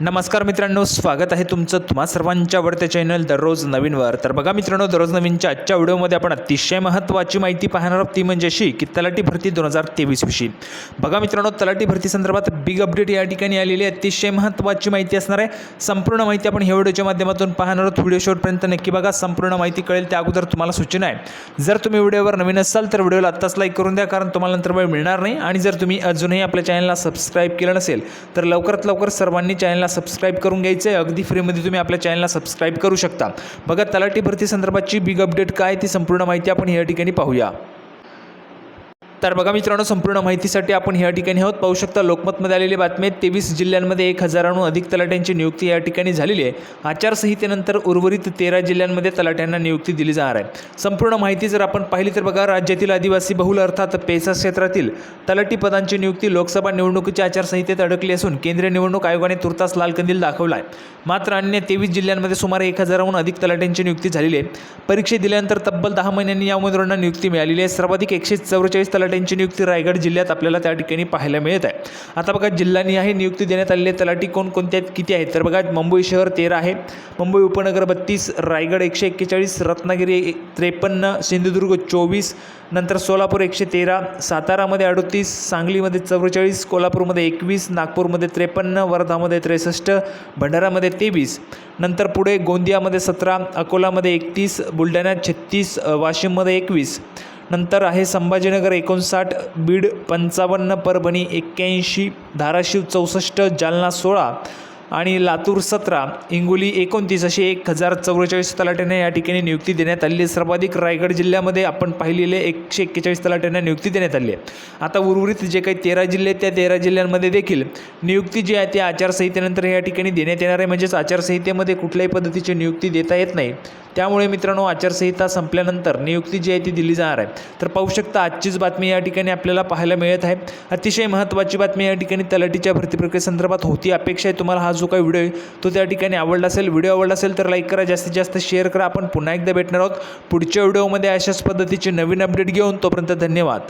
नमस्कार मित्रांनो स्वागत आहे तुमचं तुम्हा सर्वांच्या आवडत्या चॅनल दररोज नवीनवर. तर बघा मित्रांनो दररोज नवीनच्या आजच्या व्हिडिओमध्ये आपण अतिशय महत्त्वाची माहिती पाहणार आहोत ती म्हणजे अशी की तलाठी भरती दोन हजार तेवीसविषयी बघा मित्रांनो तलाठी भरती संदर्भात बिग अपडेट या ठिकाणी आलेली आहे अतिशय महत्त्वाची माहिती असणार आहे. संपूर्ण माहिती आपण ह्या व्हिडिओच्या माध्यमातून पाहणार आहोत. व्हिडिओ शेवटपर्यंत नक्की बघा संपूर्ण माहिती कळेल त्या अगोदर तुम्हाला सूचना आहे. जर तुम्ही व्हिडिओवर नवीन असाल तर व्हिडिओला आत्ताच लाईक करून द्या कारण तुम्हाला नंतर वेळ मिळणार नाही. आणि जर तुम्ही अजूनही आपल्या चॅनलला सबस्क्राईब केलं नसेल तर लवकरात लवकर सर्वांनी चॅनलला सबस्क्राईब करून घ्यायचं आहे अगदी फ्रीमध्ये तुम्ही आपल्या चॅनलला सबस्क्राईब करू शकता. बघा तलाठी भरती संदर्भातची बिग अपडेट काय ती संपूर्ण माहिती आपण या ठिकाणी पाहूया. तर बघा मित्रांनो संपूर्ण माहितीसाठी आपण या ठिकाणी आहोत. पाहू शकता लोकमतमध्ये आलेली बातमी आहे. तेवीस जिल्ह्यांमध्ये एक हजाराहून अधिक तलाट्यांची नियुक्ती या ठिकाणी झालेली आहे. आचारसंहितेनंतर उर्वरित तेरा जिल्ह्यांमध्ये तलाट्यांना नियुक्ती दिली जाणार आहे. संपूर्ण माहिती जर आपण पाहिली तर बघा राज्यातील आदिवासी बहुल अर्थात पेसा क्षेत्रातील तलाठी पदांची नियुक्ती लोकसभा निवडणुकीच्या आचारसंहितेत अडकली असून केंद्रीय निवडणूक आयोगाने तुर्तास लाल कंदील दाखवला आहे मात्र अन्य तेवीस जिल्ह्यांमध्ये सुमारे एक हजाराहून अधिक तलाट्यांची नियुक्ती झालेली आहे. परीक्षे दिल्यानंतर तब्बल दहा महिन्यांनी या उमेदवारांना नियुक्ती मिळालेली आहे. सर्वाधिक एकशे चौवेचाळीस तलाट्यांची नियुक्ती रायगड जिल्ह्यात आपल्याला त्या ठिकाणी पाहायला मिळत आहे. आता बघा जिल्ह्यांनी नियुक्ती देण्यात आलेली आहे. तलाठी कोणकोणत्या आहेत किती आहेत? तर बघा मुंबई शहर तेरा आहे. मुंबई उपनगर बत्तीस रायगड एकशे एक्केचाळीस रत्नागिरी त्रेपन्न सिंधुदुर्ग चोवीस नंतर सोलापूर एकशे तेरा सातारामध्ये अडतीस सांगलीमध्ये चव्वेचाळीस कोल्हापूरमध्ये एकवीस नागपूरमध्ये त्रेपन्न वर्धामध्ये त्रेसष्ट भंडारामध्ये तेवीस. नंतर पुढे गोंदियामध्ये सतरा अकोलामध्ये एकतीस बुलढाण्यात छत्तीस वाशिममध्ये एकवीस. नंतर आहे संभाजीनगर एकोणसाठ बीड पंचावन्न परभणी एक्क्याऐंशी धाराशिव चौसष्ट जालना सोळा आणि लातूर सतरा. हिंगोली एकोणतीस अशी एक हजार चौवेचाळीस तलाट्यांना या ठिकाणी नियुक्ती देण्यात आली आहे. सर्वाधिक रायगड जिल्ह्यामध्ये आपण पाहिलेले एकशे एक्केचाळीस तलाट्यांना नियुक्ती देण्यात आली आहे. आता उर्वरित जे काही तेरा जिल्हे आहेत त्या तेरा जिल्ह्यांमध्ये देखील नियुक्ती जी आहे ती आचारसंहितेनंतर या ठिकाणी देण्यात येणार आहे. म्हणजेच आचारसंहितेमध्ये कुठल्याही पद्धतीची नियुक्ती देता येत नाही. त्यामुळे मित्रांनो आचारसंहिता संपल्यानंतर नियुक्ती जी आहे ती दिली जाणार आहे. तर पाहू शकता आजचीच बातमी या ठिकाणी आपल्याला पाहायला मिळत आहे. अतिशय महत्त्वाची बातमी या ठिकाणी तलाठीच्या भरती प्रक्रियेसंदर्भात होती. अपेक्षा आहे तुम्हाला हा जो काही व्हिडिओ आहे तो त्या ठिकाणी आवडला असेल व्हिडिओ आवडला असेल तर लाईक करा जास्तीत जास्त शेअर करा. आपण पुन्हा एकदा भेटणार आहोत पुढच्या व्हिडिओमध्ये अशाच पद्धतीचे नवीन अपडेट घेऊन. तोपर्यंत धन्यवाद.